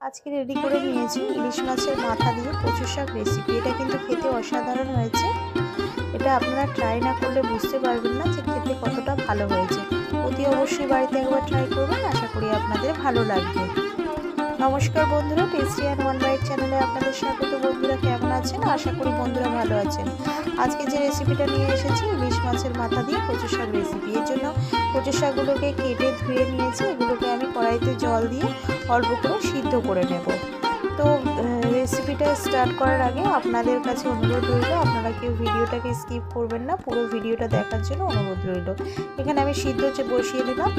আজকে রেডি করে নিয়েছি ইলিশ মাছের মাথা দিয়ে কচু শাক রেসিপি এটা কিন্তু খেতে অসাধারণ হয়েছে। এটা আপনারা ট্রাই না করলে বুঝতে পারবেন না যে খেতে কতটা ভালো হয়েছে। অতি অবশ্যই বাড়িতে একবার ট্রাই করবেন। আশা করি আপনাদের ভালো লাগবে। নমস্কার বন্ধুরা টেস্টি অ্যান্ড ওয়ান বাইট চ্যানেলে আপনাদের স্বাগত। বন্ধুরা, কেমন আছেন? আশা করি বন্ধুরা ভালো আছেন। আজকে যে রেসিপিটা নিয়ে এসেছি, ইলিশ মাছের মাথা দিয়ে কচু শাক রেসিপি এর জন্য কচু শাকগুলোকে কেটে ধুয়ে নিয়েছি। এগুলোকে আমি কড়াইতে জল দিয়ে অল্প করে সিদ্ধ করে নেব। তো রেসিপিটা স্টার্ট করার আগে আপনাদের কাছে অনুরোধ রইল, আপনারা কেউ ভিডিওটাকে স্কিপ করবেন না, পুরো ভিডিওটা দেখার জন্য অনুরোধ রইল। এখানে আমি সিদ্ধ হচ্ছে বসিয়ে দিলাম।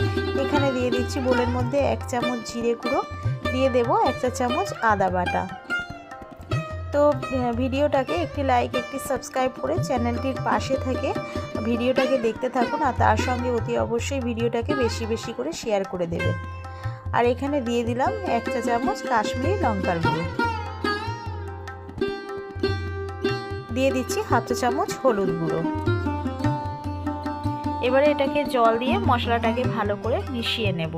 এখানে দিয়ে দিচ্ছি বোলের মধ্যে এক চামচ জিরে গুঁড়ো, দিয়ে দেবো এক চা চামচ আদা বাটা। তো ভিডিওটাকে একটি লাইক একটি সাবস্ক্রাইব করে চ্যানেলটির পাশে থেকে ভিডিওটাকে দেখতে থাকুন আর তার সঙ্গে অতি অবশ্যই ভিডিওটাকে বেশি বেশি করে শেয়ার করে দেবেন। আর এখানে দিয়ে দিলাম এক চা চামচ কাশ্মীরি লঙ্কার গুঁড়ো। দিয়ে দিচ্ছি হাফ চা চামচ হলুদ গুঁড়ো। এবারে এটাকে জল দিয়ে মশলাটাকে ভালো করে মিশিয়ে নেব।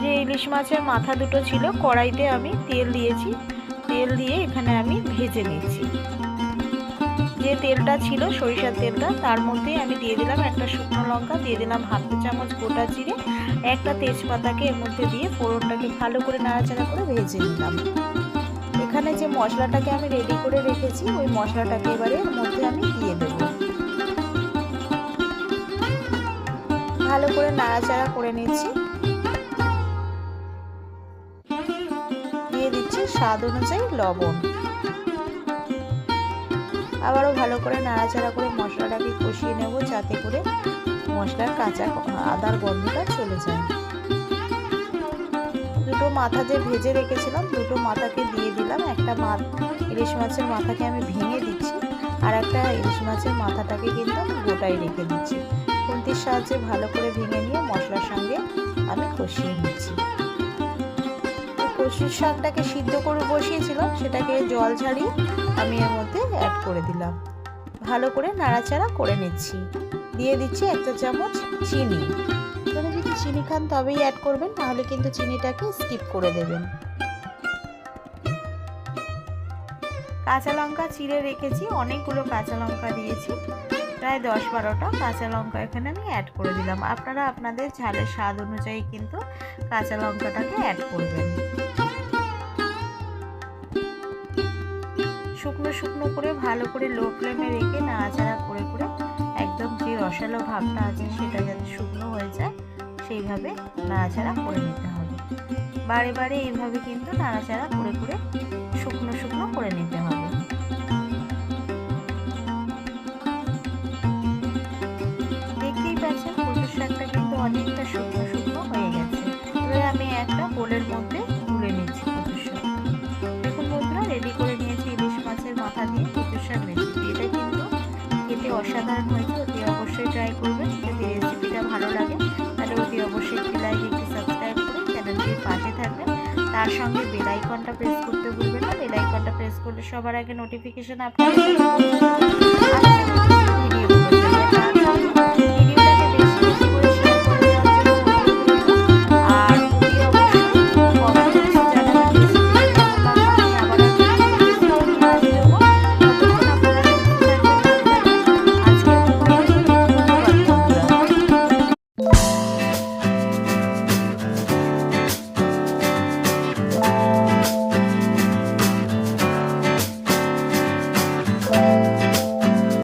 যে ইলিশ মাছের মাথা দুটো ছিল, কড়াইতে আমি তেল দিয়েছি। তেল দিয়ে এখানে আমি ভেজে নিচ্ছি। যে তেলটা ছিল, সরিষার তেলটা, তার মধ্যে আমি দিয়ে দিলাম একটা শুকনো লঙ্কা, দিয়ে দিলাম হাফ চামচ গোটা জিরে, একটা তেজপাতাকে এর মধ্যে দিয়ে ফোড়নটাকে ভালো করে নাড়াচাড়া করে ভেজে নিলাম। এখানে যে মশলাটাকে আমি রেডি করে রেখেছি, ওই মশলাটাকে এবারে এর মধ্যে আমি দিয়ে দেব। ভালো করে নাড়াচাড়া করে নিচ্ছি। দিয়ে দিচ্ছি স্বাদ অনুযায়ী লবণ। আবারও ভালো করে নাড়াচাড়া করে মশলাটাকে কষিয়ে নেব, যাতে করে মশলার কাঁচা আদার গন্ধটা চলে যায়। দুটো মাথা যে ভেজে রেখেছিলাম, দুটো মাথাকে দিয়ে দিলাম। একটা মাছ ইলিশ মাছের মাথাকে আমি ভেঙে দিচ্ছি, আর একটা ইলিশ মাছের মাথাটাকে কিন্তু আমি গোটাই রেখে দিচ্ছি। খুন্তির সাহায্যে ভালো করে ভেঙে নিয়ে মশলার সঙ্গে আমি কষিয়ে নিচ্ছি। কচুর শাকটাকে সিদ্ধ করে বসিয়েছিলাম, সেটাকে জল ছাড়িয়ে আমি এর মধ্যে অ্যাড করে দিলাম। ভালো করে নাড়াচাড়া করে নিচ্ছি। দিয়ে দিচ্ছি একটা চামচ চিনি। আপনারা যদি চিনি খান তবেই অ্যাড করবেন, নাহলে কিন্তু চিনিটাকে স্কিপ করে দেবেন। কাঁচা লঙ্কা চিড়ে রেখেছি, অনেকগুলো কাঁচা লঙ্কা দিয়েছি। প্রায় দশ বারোটা কাঁচা লঙ্কা এখানে আমি অ্যাড করে দিলাম। আপনারা আপনাদের ঝালের স্বাদ অনুযায়ী কিন্তু কাঁচা লঙ্কাটাকে অ্যাড করবেন। শুকনো শুকনো করে ভালো করে লো ফ্লেমে রেখে নাড়াচাড়া করে করে একদম যে রসালো ভাবটা আছে সেটা যাতে শুকনো হয়ে যায়, সেইভাবে নাড়াচাড়া করে নিতে হবে। বারে বারে এইভাবে কিন্তু নাড়াচাড়া করে করে শুকনো শুকনো করে নিতে হবে। মধ্যে তুলে নিচ্ছি কচুর দেখুন বন্ধুরা রেডি করে নিয়েছি ইলিশ মাছের মাথা দিয়ে কচুর শাক রেসিপি এটা কিন্তু খেতে অসাধারণ হয়েছে, অতি অবশ্যই ট্রাই করবেন। যদি রেসিপিটা ভালো লাগে, তাহলে অতি অবশ্যই একটি লাইক একটি সাবস্ক্রাইব করে চ্যানেলটির পাশে থাকবেন। তার সঙ্গে বেল আইকনটা প্রেস করতে ভুলবেন না। বেল আইকনটা প্রেস করলে সবার আগে নোটিফিকেশন ভিডিওগুলো